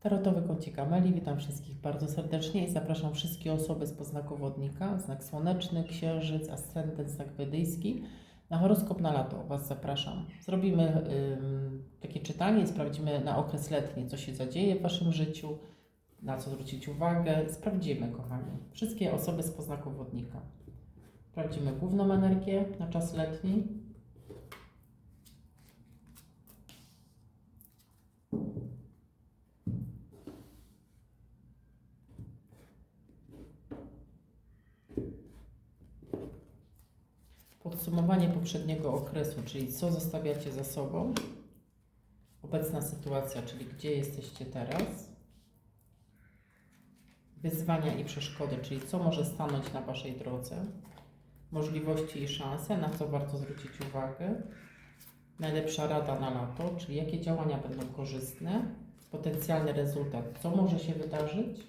Tarotowy kącik Ameli, witam wszystkich bardzo serdecznie i zapraszam wszystkie osoby z poznaku wodnika, znak słoneczny, księżyc, ascendent, znak wedyjski, na horoskop na lato Was zapraszam. Zrobimy ym, takie czytanie sprawdzimy na okres letni, co się zadzieje w Waszym życiu, na co zwrócić uwagę. Sprawdzimy, kochani, wszystkie osoby z poznaku wodnika. Sprawdzimy główną energię na czas letni. Podsumowanie poprzedniego okresu, czyli co zostawiacie za sobą. Obecna sytuacja, czyli gdzie jesteście teraz. Wyzwania i przeszkody, czyli co może stanąć na Waszej drodze. Możliwości i szanse, na co warto zwrócić uwagę. Najlepsza rada na lato, czyli jakie działania będą korzystne. Potencjalny rezultat, co może się wydarzyć.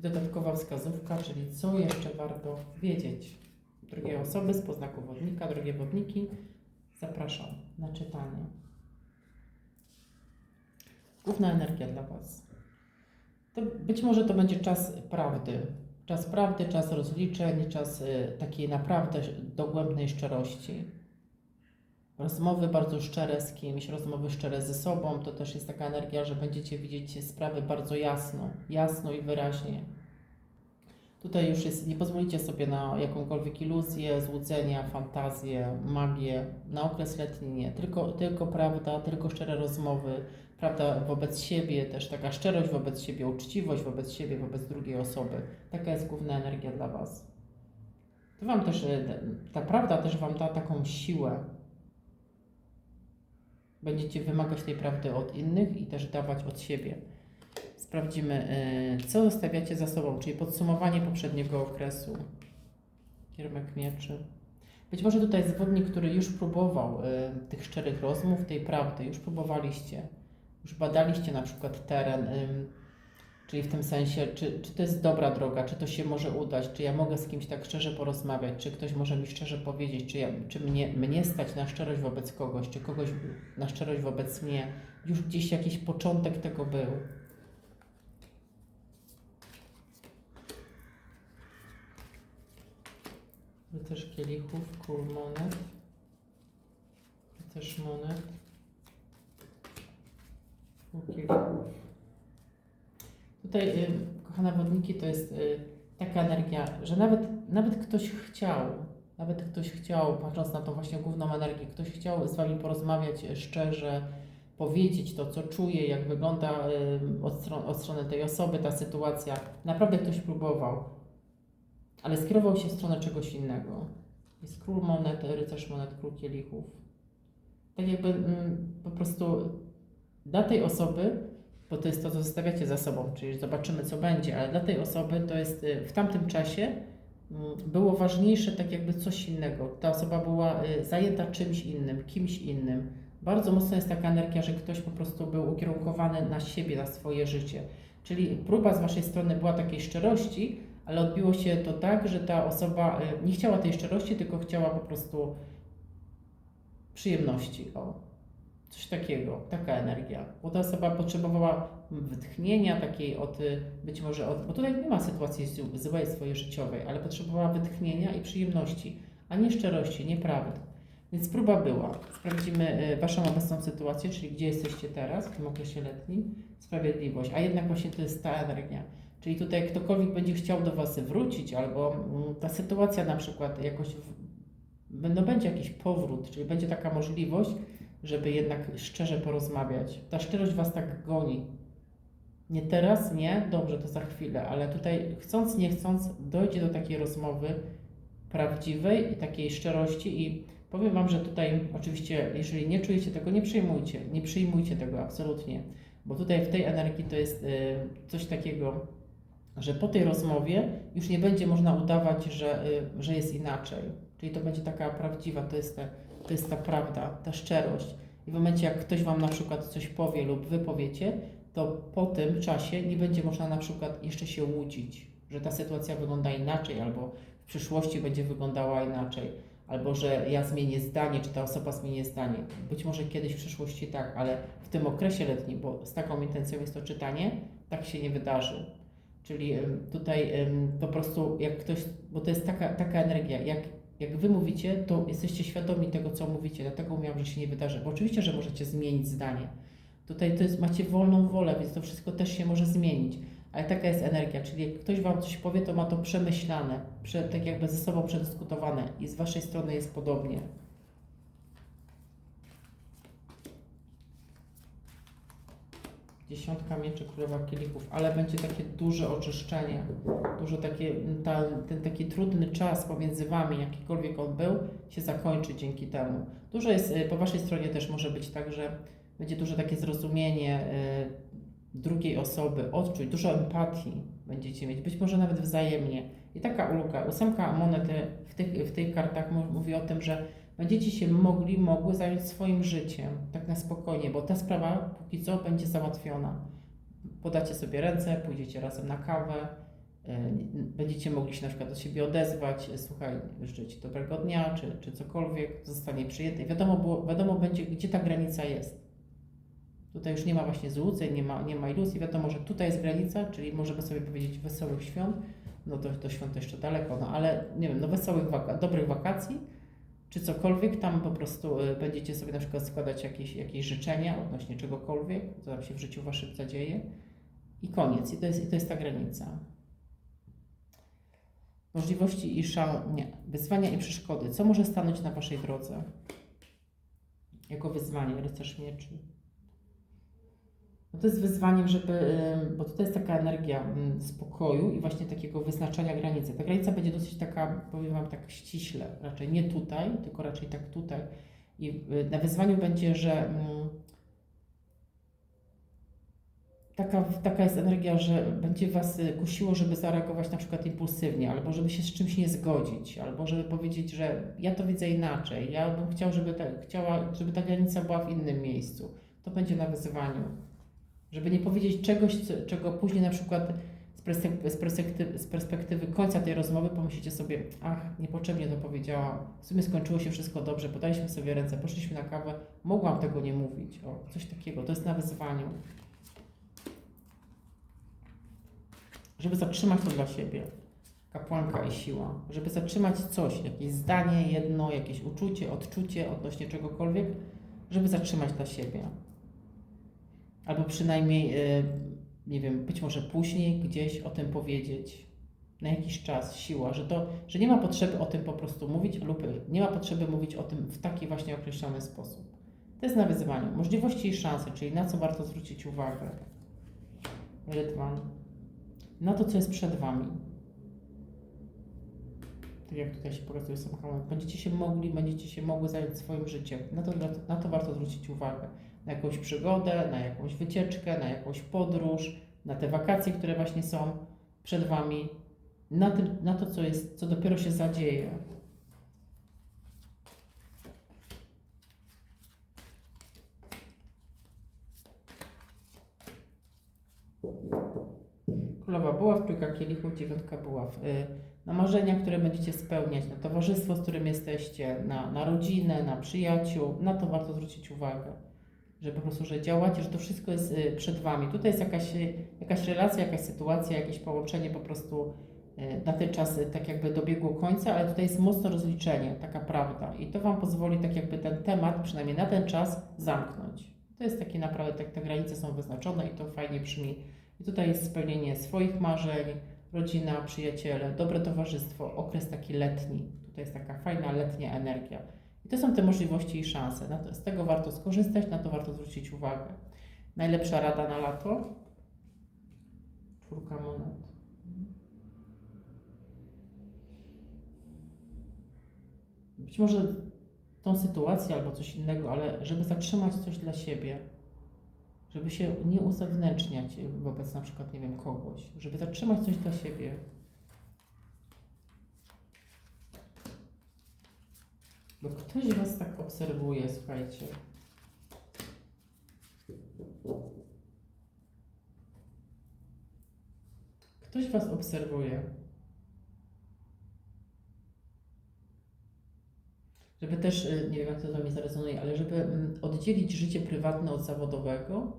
Dodatkowa wskazówka, czyli co jeszcze warto wiedzieć. Drogie osoby z poznaku wodnika, drogie wodniki, zapraszam na czytanie. Główna energia dla Was. To być może to będzie czas prawdy. Czas prawdy, czas rozliczeń, czas y, takiej naprawdę dogłębnej szczerości. Rozmowy bardzo szczere z kimś, rozmowy szczere ze sobą, to też jest taka energia, że będziecie widzieć sprawy bardzo jasno, jasno i wyraźnie. Tutaj już jest, nie pozwolicie sobie na jakąkolwiek iluzję, złudzenia, fantazję, magię. Na okres letni nie. Tylko, tylko prawda, tylko szczere rozmowy, prawda wobec siebie, też taka szczerość wobec siebie, uczciwość wobec siebie, wobec drugiej osoby. Taka jest główna energia dla Was. To Wam też, e, ta prawda też Wam da taką siłę. Będziecie wymagać tej prawdy od innych i też dawać od siebie sprawdzimy, y, co zostawiacie za sobą, czyli podsumowanie poprzedniego okresu. Kiermek mieczy. Być może tutaj jest wodnik, który już próbował y, tych szczerych rozmów, tej prawdy, już próbowaliście, już badaliście na przykład teren, y, czyli w tym sensie, czy, czy to jest dobra droga, czy to się może udać, czy ja mogę z kimś tak szczerze porozmawiać, czy ktoś może mi szczerze powiedzieć, czy, ja, czy mnie, mnie stać na szczerość wobec kogoś, czy kogoś na szczerość wobec mnie. Już gdzieś jakiś początek tego był. Rycerz kielichów, król monet, rycerz monet, król kielichów. Tutaj, y, kochane wodniki, to jest y, taka energia, że nawet, nawet ktoś chciał, nawet ktoś chciał, patrząc na tą właśnie główną energię, ktoś chciał z Wami porozmawiać y, szczerze, powiedzieć to, co czuje, jak wygląda od, stron, od strony tej osoby ta sytuacja. Naprawdę ktoś próbował ale skierował się w stronę czegoś innego. Jest król monet, rycerz monet, król kielichów. Tak jakby mm, po prostu dla tej osoby, bo to jest to, co zostawiacie za sobą, czyli zobaczymy, co będzie, ale dla tej osoby to jest y, w tamtym czasie mm, było ważniejsze tak jakby coś innego. Ta osoba była y, zajęta czymś innym, kimś innym. Bardzo mocno jest taka energia, że ktoś po prostu był ukierunkowany na siebie, na swoje życie. Czyli próba z Waszej strony była takiej szczerości, ale odbiło się to tak, że ta osoba y, nie chciała tej szczerości, tylko chciała po prostu przyjemności. O, coś takiego, taka energia. Bo ta osoba potrzebowała wytchnienia takiej od, y, być może od, bo tutaj nie ma sytuacji zł- złej swojej życiowej, ale potrzebowała wytchnienia i przyjemności, a nie szczerości, nieprawdy. Więc próba była. Sprawdzimy y, Waszą obecną sytuację, czyli gdzie jesteście teraz, w tym okresie letnim. Sprawiedliwość. A jednak właśnie to jest ta energia. Czyli tutaj ktokolwiek będzie chciał do Was wrócić, albo mm, ta sytuacja na przykład jakoś, no będzie jakiś powrót, czyli będzie taka możliwość, żeby jednak szczerze porozmawiać. Ta szczerość Was tak goni. Nie teraz, nie, dobrze, to za chwilę, ale tutaj chcąc, nie chcąc, dojdzie do takiej rozmowy prawdziwej i takiej szczerości i powiem Wam, że tutaj oczywiście, jeżeli nie czujecie tego, nie przyjmujcie, nie przyjmujcie tego absolutnie, bo tutaj w tej energii to jest y, coś takiego, że po tej rozmowie już nie będzie można udawać, że, y, że jest inaczej. Czyli to będzie taka prawdziwa, to jest, ta, to jest ta prawda, ta szczerość. I w momencie, jak ktoś Wam na przykład coś powie lub Wy powiecie, to po tym czasie nie będzie można na przykład jeszcze się łudzić, że ta sytuacja wygląda inaczej albo w przyszłości będzie wyglądała inaczej. albo że ja zmienię zdanie, czy ta osoba zmieni zdanie. Być może kiedyś w przyszłości tak, ale w tym okresie letnim, bo z taką intencją jest to czytanie, tak się nie wydarzy. Czyli tutaj po prostu jak ktoś, bo to jest taka, taka energia, jak, jak wy mówicie, to jesteście świadomi tego, co mówicie, dlatego mówiłam, że się nie wydarzy. Bo oczywiście, że możecie zmienić zdanie. Tutaj to jest, macie wolną wolę, więc to wszystko też się może zmienić. Ale taka jest energia, czyli jak ktoś wam coś powie, to ma to przemyślane, prze, tak jakby ze sobą przedyskutowane i z waszej strony jest podobnie. Dziesiątka mieczy, królowa kielichów, ale będzie takie duże oczyszczenie, dużo takie, ta, ten taki trudny czas pomiędzy wami, jakikolwiek on był, się zakończy dzięki temu. Dużo jest, y, po waszej stronie też może być tak, że będzie duże takie zrozumienie y, drugiej osoby, odczuć, dużo empatii będziecie mieć, być może nawet wzajemnie. I taka ulga, ósemka monety w tych, w tych kartach mówi o tym, że będziecie się mogli, mogły zająć swoim życiem, tak na spokojnie, bo ta sprawa póki co będzie załatwiona. Podacie sobie ręce, pójdziecie razem na kawę, y, będziecie mogli się na przykład do siebie odezwać, słuchaj, życzę dobrego dnia, czy, czy cokolwiek, zostanie przyjęte. Wiadomo, wiadomo będzie, gdzie ta granica jest. Tutaj już nie ma właśnie złudzeń, nie ma, nie ma iluzji. Wiadomo, że tutaj jest granica, czyli możemy sobie powiedzieć wesołych świąt. No to do świąt jeszcze daleko, no ale nie wiem, no wesołych, waka- dobrych wakacji, czy cokolwiek. Tam po prostu y, będziecie sobie na przykład składać jakieś, jakieś życzenia odnośnie czegokolwiek, co tam się w życiu waszym zadzieje. I koniec. I to jest, i to jest ta granica. Możliwości i szan... Nie. Wyzwania i przeszkody. Co może stanąć na waszej drodze? Jako wyzwanie, rycerz mieczy. No to jest wyzwaniem, żeby, bo to jest taka energia ym, spokoju i właśnie takiego wyznaczania granicy. Ta granica będzie dosyć taka, powiem Wam tak ściśle, raczej nie tutaj, tylko raczej tak tutaj. I y, na wyzwaniu będzie, że ym, taka, taka jest energia, że będzie Was y, kusiło, żeby zareagować na przykład impulsywnie, albo żeby się z czymś nie zgodzić, albo żeby powiedzieć, że ja to widzę inaczej, ja bym chciał, żeby ta, chciała, żeby ta granica była w innym miejscu. To będzie na wyzwaniu żeby nie powiedzieć czegoś, co, czego później na przykład z perspektywy, z, perspektywy, z perspektywy końca tej rozmowy pomyślicie sobie, ach, niepotrzebnie to powiedziałam, w sumie skończyło się wszystko dobrze, podaliśmy sobie ręce, poszliśmy na kawę, mogłam tego nie mówić, o, coś takiego, to jest na wyzwaniu. Żeby zatrzymać to dla siebie, kapłanka i siła, żeby zatrzymać coś, jakieś zdanie, jedno, jakieś uczucie, odczucie odnośnie czegokolwiek, żeby zatrzymać dla siebie albo przynajmniej, y, nie wiem, być może później gdzieś o tym powiedzieć. Na jakiś czas, siła, że, to, że nie ma potrzeby o tym po prostu mówić, lub nie ma potrzeby mówić o tym w taki właśnie określony sposób. To jest na wyzwaniu. Możliwości i szanse, czyli na co warto zwrócić uwagę. Rydwan. Na to, co jest przed Wami. Tak jak tutaj się pokazuje samochód. Będziecie się mogli, będziecie się mogły zająć swoim życiem. Na to, na to warto zwrócić uwagę na jakąś przygodę, na jakąś wycieczkę, na jakąś podróż, na te wakacje, które właśnie są przed Wami, na, tym, na to, co, jest, co dopiero się zadzieje. Królowa buław, trójka kielichów, dziewiątka buław. Y, Na marzenia, które będziecie spełniać, na towarzystwo, z którym jesteście, na, na rodzinę, na przyjaciół, na to warto zwrócić uwagę że po prostu, że działacie, że to wszystko jest y, przed Wami. Tutaj jest jakaś, y, jakaś relacja, jakaś sytuacja, jakieś połączenie po prostu y, na ten czas tak jakby dobiegło końca, ale tutaj jest mocno rozliczenie, taka prawda. I to Wam pozwoli tak jakby ten temat, przynajmniej na ten czas, zamknąć. To jest takie naprawdę, tak te granice są wyznaczone i to fajnie brzmi. I tutaj jest spełnienie swoich marzeń, rodzina, przyjaciele, dobre towarzystwo, okres taki letni. Tutaj jest taka fajna letnia energia. To są te możliwości i szanse. Z tego warto skorzystać, na to warto zwrócić uwagę. Najlepsza rada na lato? Czwórka monet. Być może tą sytuację albo coś innego, ale żeby zatrzymać coś dla siebie, żeby się nie uzewnętrzniać wobec na przykład, nie wiem, kogoś, żeby zatrzymać coś dla siebie, Bo ktoś was tak obserwuje, słuchajcie. Ktoś was obserwuje. żeby też, y, nie wiem jak to do mnie zarezonuje, ale żeby mm, oddzielić życie prywatne od zawodowego.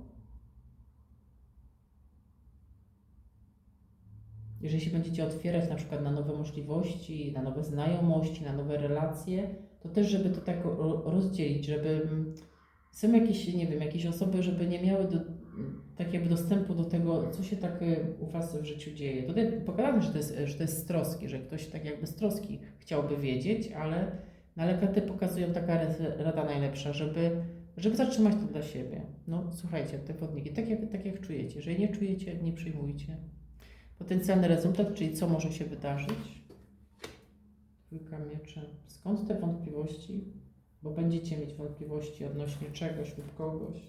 Jeżeli się będziecie otwierać na przykład na nowe możliwości, na nowe znajomości, na nowe relacje, to też, żeby to tak ro- rozdzielić, żeby mm, są jakieś, nie wiem, jakieś osoby, żeby nie miały do, tak jakby dostępu do tego, co się tak y, u Was w życiu dzieje. Tutaj pokazane, że to jest, że to jest z troski, że ktoś tak jakby z troski chciałby wiedzieć, ale, no ale karty pokazują taka rada najlepsza, żeby, żeby zatrzymać to dla siebie. No słuchajcie, te podniki, tak jak, tak jak czujecie. Jeżeli nie czujecie, nie przyjmujcie. Potencjalny rezultat, czyli co może się wydarzyć. Trójka mieczy. Skąd te wątpliwości? Bo będziecie mieć wątpliwości odnośnie czegoś lub kogoś.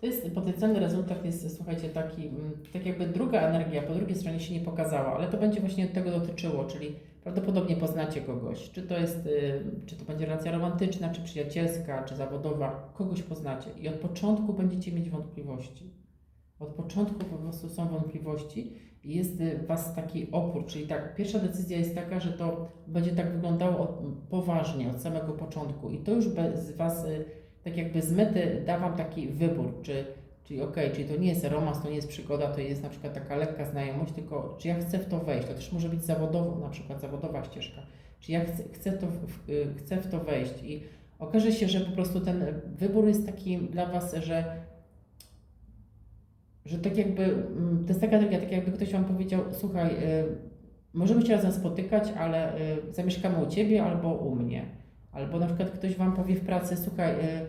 To jest potencjalny rezultat jest, słuchajcie, taki, mm, tak jakby druga energia po drugiej stronie się nie pokazała, ale to będzie właśnie tego dotyczyło, czyli prawdopodobnie poznacie kogoś. Czy to jest, y, czy to będzie relacja romantyczna, czy przyjacielska, czy zawodowa, kogoś poznacie i od początku będziecie mieć wątpliwości. Od początku po prostu są wątpliwości i jest y, w Was taki opór, czyli tak, pierwsza decyzja jest taka, że to będzie tak wyglądało od, poważnie od samego początku i to już bez Was y, tak jakby z mety da Wam taki wybór, czy, czyli okej, czyli to nie jest romans, to nie jest przygoda, to jest na przykład taka lekka znajomość, tylko czy ja chcę w to wejść, to też może być zawodowo, na przykład zawodowa ścieżka, czy ja chcę, chcę, to, y, chcę w to wejść? I okaże się, że po prostu ten wybór jest taki dla Was, że że tak jakby, mm, to jest taka energia, tak jakby ktoś Wam powiedział, słuchaj, y, możemy się razem spotykać, ale y, zamieszkamy u Ciebie albo u mnie. Albo na przykład ktoś Wam powie w pracy, słuchaj, y,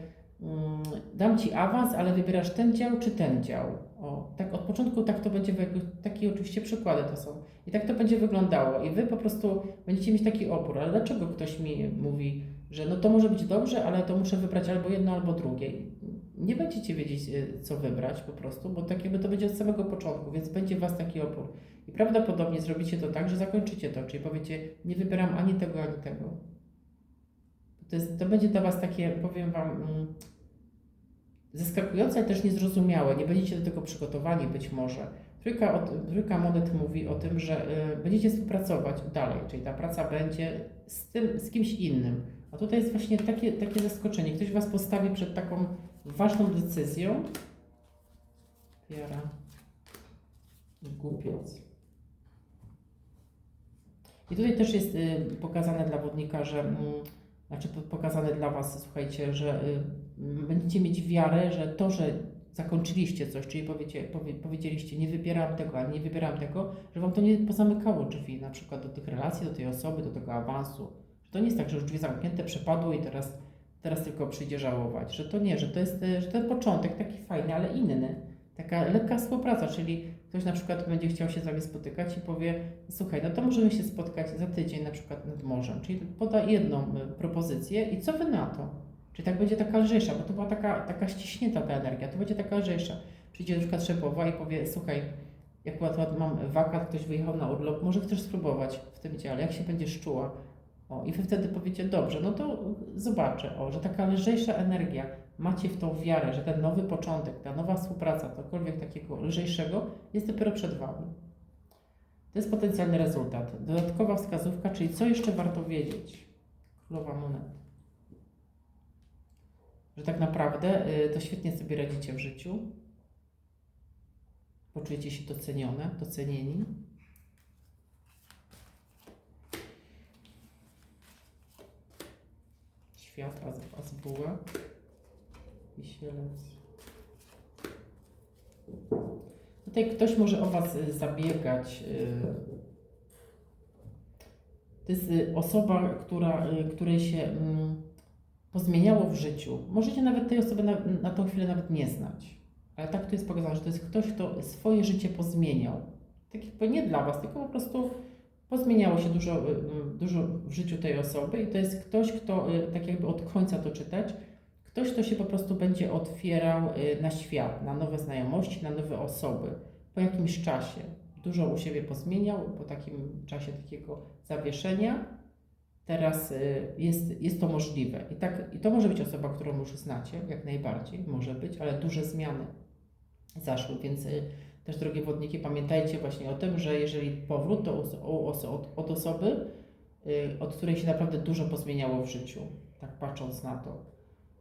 dam Ci awans, ale wybierasz ten dział czy ten dział. O, tak od początku tak to będzie, takie oczywiście przykłady to są. I tak to będzie wyglądało. I Wy po prostu będziecie mieć taki opór. Ale dlaczego ktoś mi mówi, że no to może być dobrze, ale to muszę wybrać albo jedno, albo drugie. Nie będziecie wiedzieć, y, co wybrać po prostu, bo tak jakby to będzie od samego początku, więc będzie Was taki opór. I prawdopodobnie zrobicie to tak, że zakończycie to, czyli powiecie, nie wybieram ani tego, ani tego. To, jest, to będzie dla Was takie, powiem Wam, mm, zaskakujące, ale też niezrozumiałe. Nie będziecie do tego przygotowani być może. Trójka, od, trójka monet mówi o tym, że y, będziecie współpracować dalej, czyli ta praca będzie z, tym, z kimś innym. A tutaj jest właśnie takie, takie zaskoczenie. Ktoś Was postawi przed taką ważną decyzją. Wiara. Głupiec. I tutaj też jest y, pokazane dla wodnika, że mm, znaczy po- pokazane dla Was, słuchajcie, że y, będziecie mieć wiarę, że to, że zakończyliście coś, czyli powiecie, powie, powiedzieliście, nie wybieram tego, a nie wybieram tego, że Wam to nie pozamykało drzwi, na przykład do tych relacji, do tej osoby, do tego awansu. Że to nie jest tak, że już drzwi zamknięte, przepadły i teraz, teraz tylko przyjdzie żałować. Że to nie, że to jest y, że ten początek taki fajny, ale inny. Taka lekka współpraca, czyli ktoś na przykład będzie chciał się z Wami spotykać i powie, słuchaj, no to możemy się spotkać za tydzień na przykład nad morzem, czyli poda jedną y, propozycję i co Wy na to? Czyli tak będzie taka lżejsza, bo to była taka, taka ściśnięta ta energia, to będzie taka lżejsza. Przyjdzie na przykład szefowa i powie, słuchaj, jak mam wakat, ktoś wyjechał na urlop, może chcesz spróbować w tym dziale, jak się będziesz czuła? O, i wy wtedy powiecie, dobrze, no to zobaczę, o, że taka lżejsza energia, macie w tą wiarę, że ten nowy początek, ta nowa współpraca, cokolwiek takiego lżejszego jest dopiero przed Wami. To jest potencjalny rezultat. Dodatkowa wskazówka, czyli co jeszcze warto wiedzieć? Królowa monet. Że tak naprawdę y, to świetnie sobie radzicie w życiu. Poczujecie się docenione, docenieni. Świat, az, azbuła. Wisielec. Tutaj ktoś może o Was y, zabiegać. y. To jest y, osoba, która, której się mm, pozmieniało w życiu. Możecie nawet tej osoby na, na tą chwilę nawet nie znać. Ale tak tu jest pokazane, że to jest ktoś, kto swoje życie pozmieniał. Tak jakby nie dla Was, tylko po prostu pozmieniało się dużo, y, y, dużo w życiu tej osoby i to jest ktoś, kto y, tak jakby od końca to czytać, ktoś, kto się po prostu będzie otwierał na świat, na nowe znajomości, na nowe osoby po jakimś czasie. Dużo u siebie pozmieniał, po takim czasie takiego zawieszenia Teraz jest, jest to możliwe. I, tak, I to może być osoba, którą już znacie, jak najbardziej, może być, ale duże zmiany zaszły, więc też drogie wodniki, pamiętajcie właśnie o tym, że jeżeli powrót to od, osoby, y, od której się naprawdę dużo pozmieniało w życiu, tak patrząc na to.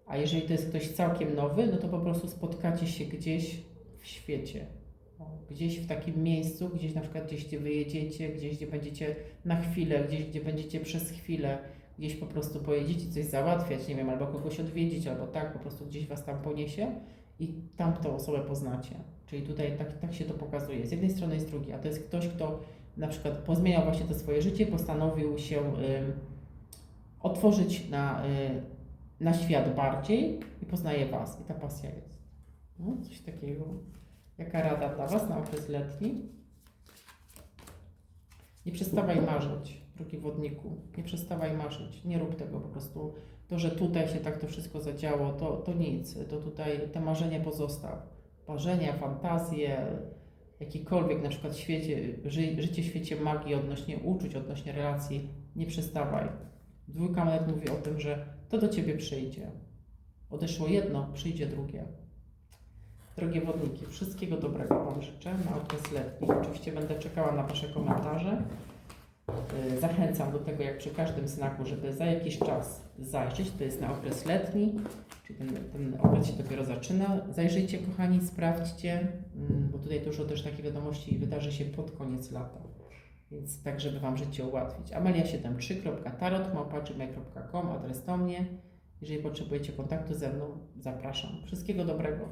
A jeżeli to jest ktoś całkiem nowy, no to po prostu spotkacie się gdzieś w świecie. Gdzieś w takim miejscu, gdzieś na przykład gdzieś, gdzie wyjedziecie, gdzieś, gdzie będziecie na chwilę, gdzieś, gdzie będziecie przez chwilę, gdzieś po prostu pojedziecie coś załatwiać, nie wiem, albo kogoś odwiedzić, albo tak, po prostu gdzieś was tam poniesie i tamtą osobę poznacie. Czyli tutaj tak, tak się to pokazuje. Z jednej strony jest drugi, a to jest ktoś, kto na przykład pozmieniał właśnie to swoje życie, postanowił się ym, otworzyć na, y, na świat bardziej i poznaje Was. I ta pasja jest. No, coś takiego. Jaka rada dla Was na okres letni? Nie przestawaj marzyć, drogi wodniku. Nie przestawaj marzyć. Nie rób tego po prostu. To, że tutaj się tak to wszystko zadziało, to, to nic. To tutaj te marzenia pozostaw. Marzenia, fantazje, jakikolwiek na przykład świecie, ży, życie w świecie magii odnośnie uczuć, odnośnie relacji, nie przestawaj. Dwójka monet mówi o tym, że to do Ciebie przyjdzie. Odeszło jedno, przyjdzie drugie. Drogie wodniki, wszystkiego dobrego Wam życzę na okres letni. Oczywiście będę czekała na Wasze komentarze. Yy, Zachęcam do tego, jak przy każdym znaku, żeby za jakiś czas zajrzeć. To jest na okres letni, czyli ten, ten okres się dopiero zaczyna. Zajrzyjcie, kochani, sprawdźcie, mm, bo tutaj dużo też takich wiadomości wydarzy się pod koniec lata. Więc tak, żeby Wam życie ułatwić. amelia73.tarot.gmail.com Adres do mnie. Jeżeli potrzebujecie kontaktu ze mną, zapraszam. Wszystkiego dobrego.